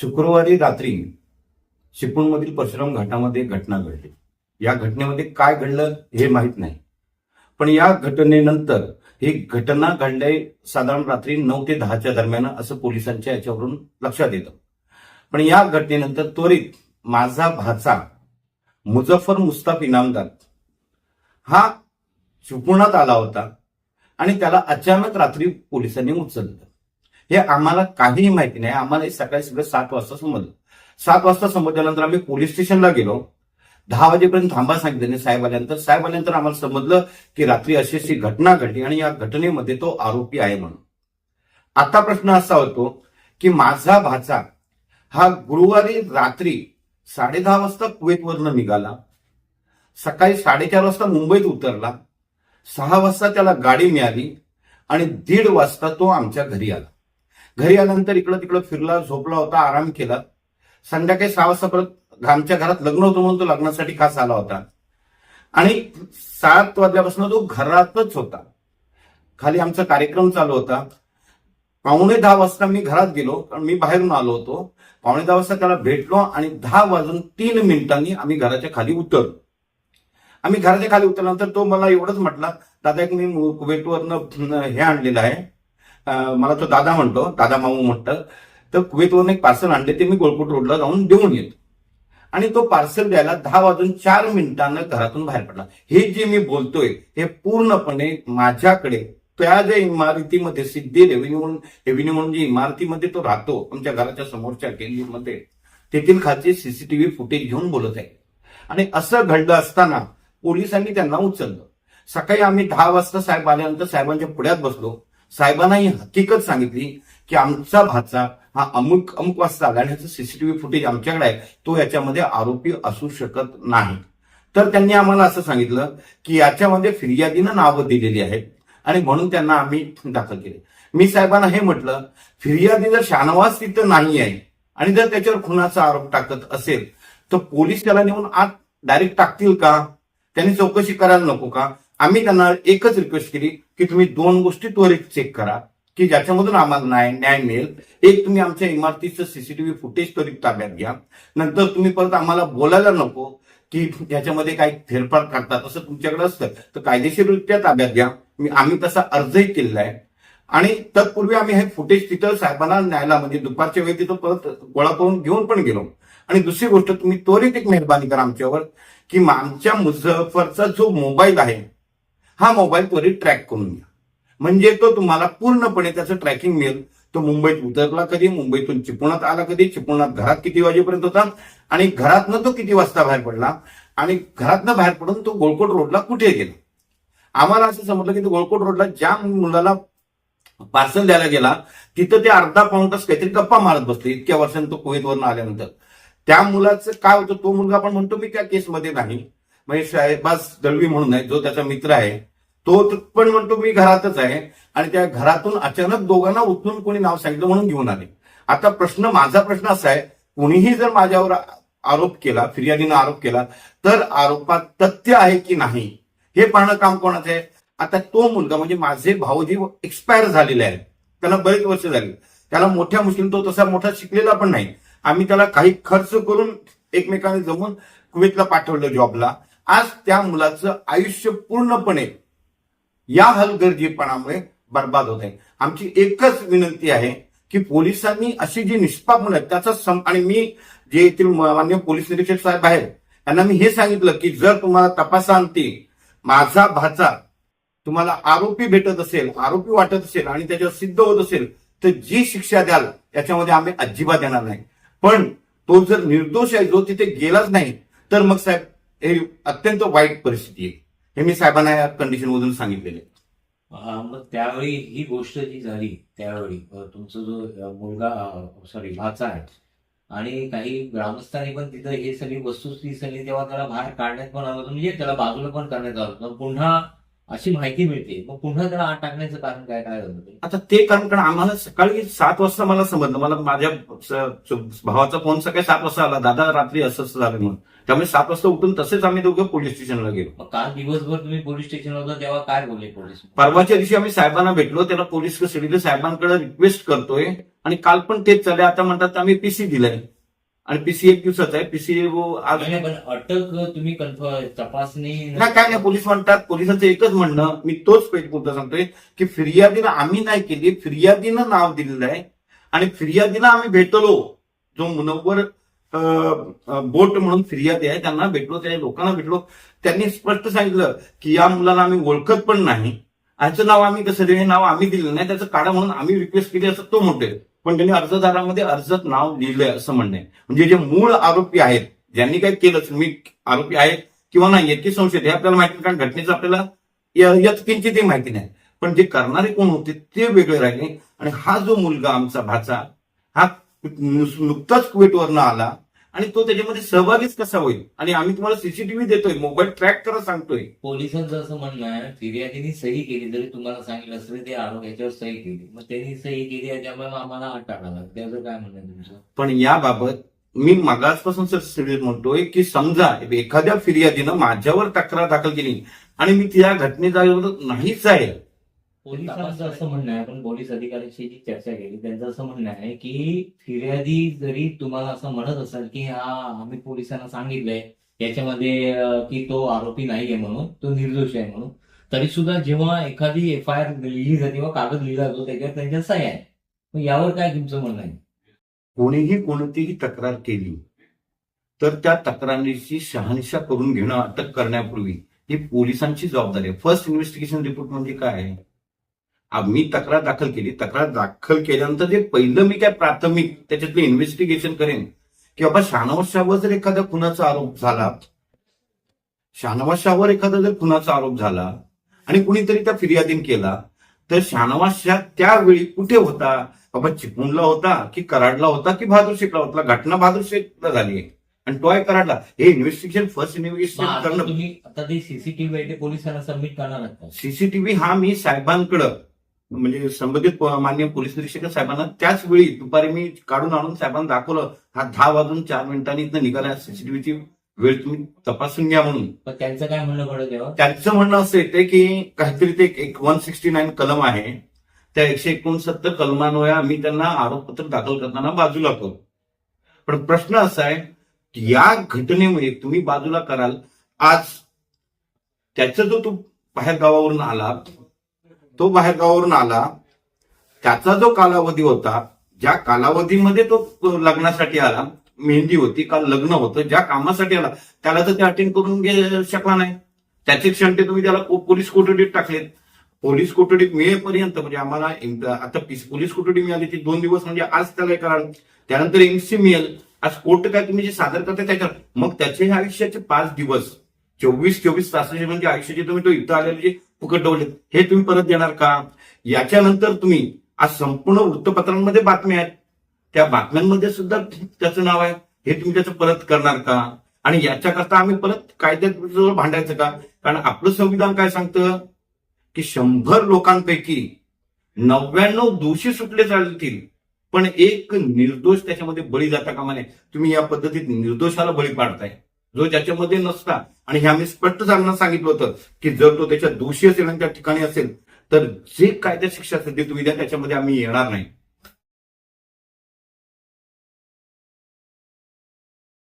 शुक्रवारी रात्री चिपळूणमधील परशुराम घाटामध्ये घटना घडली. या घटनेमध्ये काय घडलं हे माहीत नाही. पण या घटनेनंतर ही घटना घडली साधारण रात्री नऊ ते दहाच्या दरम्यान असं पोलिसांच्या याच्यावरून लक्षात येतं. पण या घटनेनंतर त्वरित माझा भाचा मुझफ्फर मुस्ताफ इनामदार हा चिपळुणात आला होता आणि त्याला अचानक रात्री पोलिसांनी उचललं. हे आम्हाला काहीही माहिती नाही. आम्हाला हे सकाळी सगळं सात वाजता समजलं. सात वाजता समजल्यानंतर आम्ही पोलीस स्टेशनला गेलो. दहा वाजेपर्यंत थांबा सांगितलं साहेब आल्यानंतर साहेब आल्यानंतर आम्हाला समजलं की रात्री अशी अशी घटना घडली आणि या घटनेमध्ये तो आरोपी आहे म्हणून. आता प्रश्न असा होतो की माझा भाचा हा गुरुवारी रात्री साडे दहा वाजता कुवेतवरनं निघाला. सकाळी साडेचार वाजता मुंबईत उतरला. सहा वाजता त्याला गाडी मिळाली आणि दीड वाजता तो आमच्या घरी आला. घरी आल्यानंतर इकडं तिकडं फिरला झोपला होता आराम केला. संध्याकाळी सहा वाजता परत आमच्या घरात लग्न होतं म्हणून तो लग्नासाठी खास आला होता. आणि सात वाजल्यापासून तो घरातच होता. खाली आमचा कार्यक्रम चालू होता. पावणे दहा वाजता मी घरात गेलो कारण मी बाहेरून आलो होतो. पावणे दहा वाजता त्याला भेटलो आणि दहा वाजून तीन मिनिटांनी आम्ही घराच्या खाली उतरलो. आम्ही घराच्या खाली उतरल्यानंतर तो मला एवढंच म्हटला दादा एक मी कुवेटवरनं हे आणलेलं आहे. मला तो दादा म्हणतो दादा मामू म्हणतं तर कुवेतवरून एक पार्सल आणले ते मी गोळकोट रोडला जाऊन देऊन येतो. आणि तो पार्सल द्यायला दहा वाजून चार मिनिटांना घरातून बाहेर पडला. हे जे मी बोलतोय हे पूर्णपणे माझ्याकडे त्या ज्या इमारतीमध्ये सिद्धी रेव्हेन्यू म्हणून रेव्हेन्यू म्हणून जी इमारतीमध्ये तो राहतो आमच्या घराच्या समोरच्या गल्लीमध्ये तेथील खालचे सीसीटीव्ही फुटेज घेऊन बोलत आहे. आणि असं घडलं असताना पोलिसांनी त्यांना उचललं. सकाळी आम्ही दहा वाजता साहेब आल्यानंतर साहेबांच्या पुढ्यात बसलो. साहेबांना ही हकीकत सांगितली की आमचा भाचा हा अमुक अमुक वाजता आला आणि ह्याचा सीसीटीव्ही फुटेज आमच्याकडे आहे तो याच्यामध्ये आरोपी असू शकत नाही. तर त्यांनी आम्हाला असं सांगितलं की याच्यामध्ये फिर्यादीनं नावं दिलेली आहेत आणि म्हणून त्यांना आम्ही दाखल केले. मी साहेबांना हे म्हटलं फिर्यादी जर शानवास तिथं नाही आहे आणि जर त्याच्यावर खुनाचा आरोप टाकत असेल तर पोलीस त्याला नेऊन आत डायरेक्ट टाकतील का? त्यांनी चौकशी करायला नको का? आम्ही त्यांना एकच रिक्वेस्ट केली की तुम्ही दोन गोष्टी त्वरित चेक करा की ज्याच्यामधून आम्हाला न्याय न्याय मिळेल. एक तुम्ही आमच्या इमारतीचं सीसीटीव्ही फुटेज त्वरित ताब्यात घ्या. नंतर तुम्ही परत आम्हाला बोलायला नको की ज्याच्यामध्ये काही फेरफार करतात असं तुमच्याकडे असतं तर कायदेशीररित्या ताब्यात घ्या. मी आम्ही तसा अर्जही केलेला आहे. आणि तत्पूर्वी आम्ही हे फुटेज तिथं साहेबांना न्यायला म्हणजे दुपारच्या वेळी तिथं परत गोळा करून घेऊन पण गेलो. आणि दुसरी गोष्ट तुम्ही त्वरित एक मेहरबानी करा आमच्यावर की आमच्या मुझफ्फरचा जो मोबाईल आहे हा मोबाईल त्वरित ट्रॅक करून घ्या. म्हणजे तो तुम्हाला पूर्णपणे त्याचं ट्रॅकिंग मिळेल. तो मुंबईत उतरला कधी मुंबईतून चिपळुणात आला कधी चिपळुणात घरात किती वाजेपर्यंत होता आणि घरातनं तो किती वाजता बाहेर पडला आणि घरातनं बाहेर पडून तो गोळकोट रोडला कुठे गेला? आम्हाला असं समजलं की तो गोळकोट रोडला ज्या मुलाला पार्सल द्यायला गेला तिथं ते अर्धा पाऊण तास काहीतरी गप्पा मारत बसले. इतक्या वर्षांनी तो कोविदवरून आल्यानंतर. त्या मुलाचं काय होतं तो मुलगा आपण म्हणतो मी त्या केसमध्ये नाही. म्हणजे साहेबाज दळवी म्हणून आहे जो त्याचा मित्र आहे तो पण म्हणतो मी घरातच आहे. आणि त्या घरातून अचानक दोघांना उचलून कोणी नाव सांगितलं म्हणून घेऊन आले. आता प्रश्न माझा प्रश्न असा आहे कोणीही जर माझ्यावर आरोप केला फिर्यादीनं आरोप केला तर आरोपात तथ्य आहे की नाही हे पाहणं काम कोणाचं आहे? आता तो मुलगा म्हणजे माझे भाऊजी एक्सपायर झालेले आहेत त्याला बरेच वर्ष झाली. त्याला मोठ्या मुश्किल तो तसा मोठा शिकलेला पण नाही. आम्ही त्याला काही खर्च करून एकमेकांनी जमून कुवेतला पाठवलं जॉबला आज त्या मुलाचं आयुष्य पूर्णपणे या हलगर्जीपणामुळे बर्बाद होत आहे. आमची एकच विनंती आहे की पोलिसांनी अशी जी निष्पाप म्हणत त्याचा सम आणि मी जे येथील मान्य पोलीस निरीक्षक साहेब आहेत त्यांना मी हे सांगितलं की जर तुम्हाला तपासांती माझा भाचा तुम्हाला आरोपी भेटत असेल आरोपी वाटत असेल आणि त्याच्यावर सिद्ध होत असेल तर जी शिक्षा द्याल त्याच्यामध्ये आम्ही अजिबात येणार नाही. पण तो जर निर्दोष आहे जो तिथे गेलाच नाही तर मग साहेब हे अत्यंत वाईट परिस्थिती आहे. हे मी साहेबांना या कंडिशन मधून सांगितलेले मग त्यावेळी ही गोष्ट जी झाली त्यावेळी तुमचा जो मुलगा सॉरी भाचा आहे आणि काही ग्रामस्थांनी पण तिथं हे सगळी वस्तुस्थिती सगळी तेव्हा त्याला बाहेर काढण्यात पण आलं होतं. म्हणजे त्याला बाजूला पण करण्यात आलं होतं. पुन्हा अशी माहिती मिळते. मग पुन्हा त्याला आत टाकण्याचं कारण काय काय झालं ते? आता ते कारण कारण आम्हाला सकाळी सात वाजता मला समजलं. मला माझ्या स- स- भावाचा फोन सकाळी सात वाजता आला. दादा रात्री असं असं झालं म्हणून. त्यामुळे सात वाजता उठून तसेच आम्ही दोघं पोलीस स्टेशनला गेलो. मग काल दिवसभर तुम्ही पोलीस स्टेशनला होता तेव्हा काय बोलले पोलीस? परवाच्या दिवशी आम्ही साहेबांना भेटलो. त्याला पोलीस कस्टडीला साहेबांकडे रिक्वेस्ट करतोय. आणि काल पण तेच चालले आता म्हणतात आम्ही पीसी दिलाय. आणि पीसी एक दिवसाचा आहे. पीसी आज नाही, पण अटक तुम्ही कन्फर्म तपासणी नाही काय नाही पोलीस म्हणतात. पोलिसांचं एकच म्हणणं मी तोच पेट मुद्दा सांगतोय की फिर्यादीनं आम्ही नाही केली फिर्यादीनं नाव दिलेलं आहे. आणि फिर्यादीला आम्ही भेटलो. जो मुनव्वर अं, अं, बोट म्हणून फिर्यादी आहे त्यांना भेटलो त्या लोकांना भेटलो. त्यांनी स्पष्ट सांगितलं की या मुलाला आम्ही ओळखत पण नाही. याचं नाव आम्ही कसं दिलं? हे नाव आम्ही दिलं नाही. त्याचं काढा म्हणून आम्ही रिक्वेस्ट केली असं तो म्हणतोय. पण त्यांनी अर्जदारामध्ये अर्जात नाव लिहिलंय असं म्हणणं आहे. म्हणजे जे मूळ आरोपी आहेत ज्यांनी काय केलं मी आरोपी आहेत किंवा नाही आहेत की संशयित हे आपल्याला माहिती नाही, कारण घटनेचं आपल्याला या- यात किंचितही माहिती नाही. पण जे करणारे कोण होते ते वेगळे राहिले. आणि हा जो मुलगा आमचा भाचा हा नुकताच कुवेटवरनं आला आणि तो त्याच्यामध्ये सहभागीच कसा होईल? आणि आम्ही तुम्हाला सीसीटीव्ही देतोय मोबाईल ट्रॅक करा सांगतोय. पोलिसांचं असं म्हणणं आहे फिर्यादीने सही केली जरी तुम्हाला सांगितलं असं तरी ते आरोप याच्यावर सही केली. मग त्यांनी सही केली त्यामुळे आम्हाला आठ टाकला लागला. त्याचं काय म्हणणं आहे तुमचं? पण याबाबत मी मागासपासून सर सिरियस म्हणतोय की समजा एखाद्या फिर्यादीनं माझ्यावर तक्रार दाखल केली आणि मी त्या घटनेचा नाहीच आहे. पोलिसांचं असं म्हणणं आहे आपण पोलीस अधिकाऱ्यांशी जी चर्चा केली त्यांचं असं म्हणणं आहे की फिर्यादी जरी तुम्हाला असं म्हणत असाल की हा आम्ही पोलिसांना सांगितलंय याच्यामध्ये की तो आरोपी नाहीये म्हणून तो निर्दोष आहे म्हणून. तरी सुद्धा जेव्हा एखादी एफ आय आर लिहिली जाते किंवा कागद लिहिला जातो त्याच्यावर त्यांच्या सह्या आहे मग यावर काय तुमचं म्हणणं आहे? कोणीही कोणतीही तक्रार केली तर त्या तक्रारीची शहानिशा करून घेणं अटक करण्यापूर्वी ही पोलिसांची जबाबदारी आहे. फर्स्ट इन्व्हेस्टिगेशन रिपोर्ट म्हणजे काय? आहे आम्ही तक्रार दाखल केली. तक्रार दाखल केल्यानंतर जे पहिलं मी काय प्राथमिक त्याच्यातलं इन्व्हेस्टिगेशन करेन की बाबा शाहनवाज शाहवर जर एखादा खुनाचा आरोप झाला शाहनवाज शाहवर एखादा जर खुनाचा आरोप झाला आणि कुणीतरी त्या फिर्यादीन केला तर शाहनवाज शाह त्यावेळी कुठे होता? बाबा चिपळूणला होता की कराडला होता की बहादूर शेखला होता? घटना बहादूर शेखला झाली आहे. आणि तो आहे कराडला. हे इन्व्हेस्टिगेशन फर्स्ट इन्व्हेस्टिगेशन आता करणं सीसीटीव्ही पोलिसांना सबमिट करणार? सीसीटीव्ही हा मी साहेबांकडं म्हणजे संबंधित माननीय पोलीस निरीक्षक साहेबांना त्याच वेळी दुपारी मी काढून आणून साहेबांना दाखवलं. हा दहा वाजून चार मिनिटांनी इथं निघाला. सीसीटीव्हीची वेळ तुम्ही तपासून घ्या म्हणून. त्यांचं काय म्हणणं त्यांचं म्हणणं असं येते की काहीतरी ते एक वन सिक्स्टी नाईन कलम आहे. त्या एकशे एकोणसत्तर कलमान्वये आम्ही त्यांना आरोपपत्र दाखल करताना बाजूला करू पण प्रश्न असा आहे की या घटनेमुळे तुम्ही बाजूला कराल. आज त्याचा जो तो बाहेर गावावरून आला तो बाहेर गावावरून आला. त्याचा जो कालावधी होता ज्या कालावधीमध्ये तो लग्नासाठी आला मेहंदी होती काल लग्न होतं ज्या कामासाठी आला त्याला तर ते अटेंड करून घे शकला नाही. त्याचे क्षण ते तुम्ही त्याला पोलीस कोठडीत टाकलेत. पोलीस कोठडीत मिळेपर्यंत म्हणजे आम्हाला आता पोलीस कोठडी मिळाली ती दोन दिवस म्हणजे आज त्याला एक त्यानंतर एमसी मिळेल. आज कोर्ट काय तुम्ही जे सादर करता त्याच्यावर. मग त्याचे आयुष्याचे पाच दिवस चोवीस चोवीस तासाचे म्हणजे आयुष्याचे तुम्ही तो इथं आलेले जे फुकट डवले हे तुम्ही परत देणार का? याच्यानंतर तुम्ही आज संपूर्ण वृत्तपत्रांमध्ये बातम्या आहेत. त्या बातम्यांमध्ये सुद्धा त्याचं नाव आहे. हे तुम्ही त्याचं परत करणार का? आणि याच्याकरता आम्ही परत कायद्याजवळ भांडायचं का? कारण आपलं संविधान काय सांगतं? की शंभर लोकांपैकी नव्याण्णव दोषी सुटले चालतील. पण एक निर्दोष त्याच्यामध्ये बळी जाता कामा नये. तुम्ही या पद्धतीत निर्दोषाला बळी पाडताय. जो ज्याच्यामध्ये नसता. आणि हे आम्ही स्पष्ट सांगणं सांगितलं होतं की जर तो त्याच्या दोषी असेल आणि त्या ठिकाणी असेल तर जे कायदा शिक्षा असेल ते तुम्ही द्या त्याच्यामध्ये आम्ही येणार नाही.